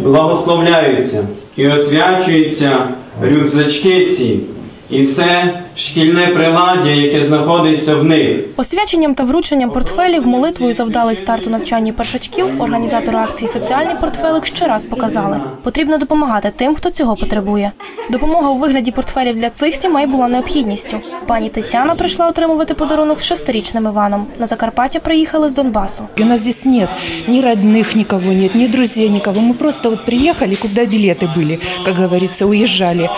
Благословляються і освячуються рюкзачки ці і все шкільне приладдя, яке знаходиться в них. Освяченням та врученням портфелів, молитвою за вдалий старт у навчанні першачків, організатори акції Соціальний портфелик ще раз показали. Потрібно допомагати тим, хто цього потребує. Допомога у вигляді портфелів для цих сімей була необхідністю. Пані Тетяна прийшла отримувати подарунок з шестирічним Іваном. На Закарпаття приїхали з Донбасу. И у нас здесь нет ни родных никого нет, ни друзей никого. Мы просто вот приехали, куда билеты были, как говорится, уезжали.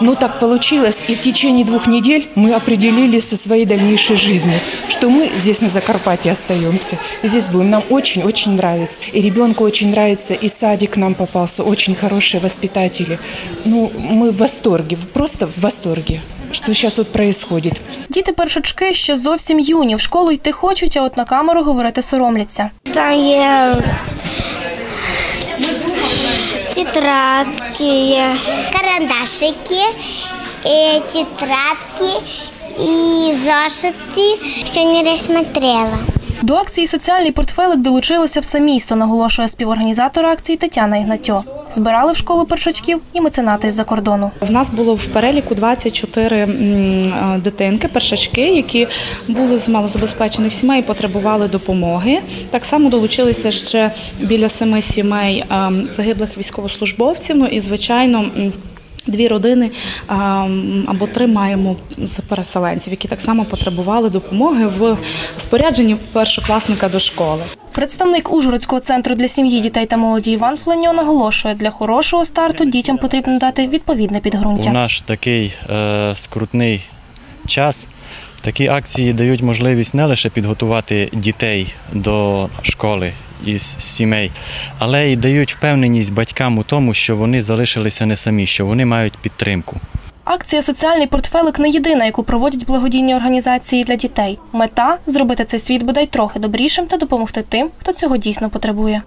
Но так получилось, и в течение двух недель мы определились со своей дальнейшей жизнью, что мы здесь на Закарпатье остаемся. И здесь будем. Нам очень-очень нравится. И ребенку очень нравится, и садик нам попался, очень хорошие воспитатели. Ну, мы в восторге, просто в восторге, что сейчас вот происходит. Діти першачки ще зовсім юні. В школу йти хочуть, а от на камеру говорити соромляться. Там є тетрадки, карандашики, і тетрадки і зошити. Все не розсмотрела. До акції Соціальний портфелик долучилося все місто, наголошує співорганізатор акції Тетяна Ігнатьо. Збирали в школу першачків і меценати з-за кордону. В нас було в переліку 24 м, е, дитинки, першачки, які були з малозабезпечених сімей і потребували допомоги. Так само долучилися ще біля семи сімей е, загиблих військовослужбовців. Ну і звичайно. Дві родини або три маємо з переселенців, які так само потребували допомоги в спорядженні першокласника до школи. Представник Ужгородського центру для сім'ї, дітей та молоді Іван Фленьо наголошує, для хорошого старту дітям потрібно дати відповідне У наш такий е, скрутний час такі акції дають можливість не лише підготувати дітей до школи із сімей, але й дають впевненість батькам у тому, що вони залишилися не самі, що вони мають підтримку. Акція Соціальний портфелик не єдина, яку проводять благодійні організації для дітей. Мета зробити цей світ бодай трохи добрішим та допомогти тим, хто цього дійсно потребує.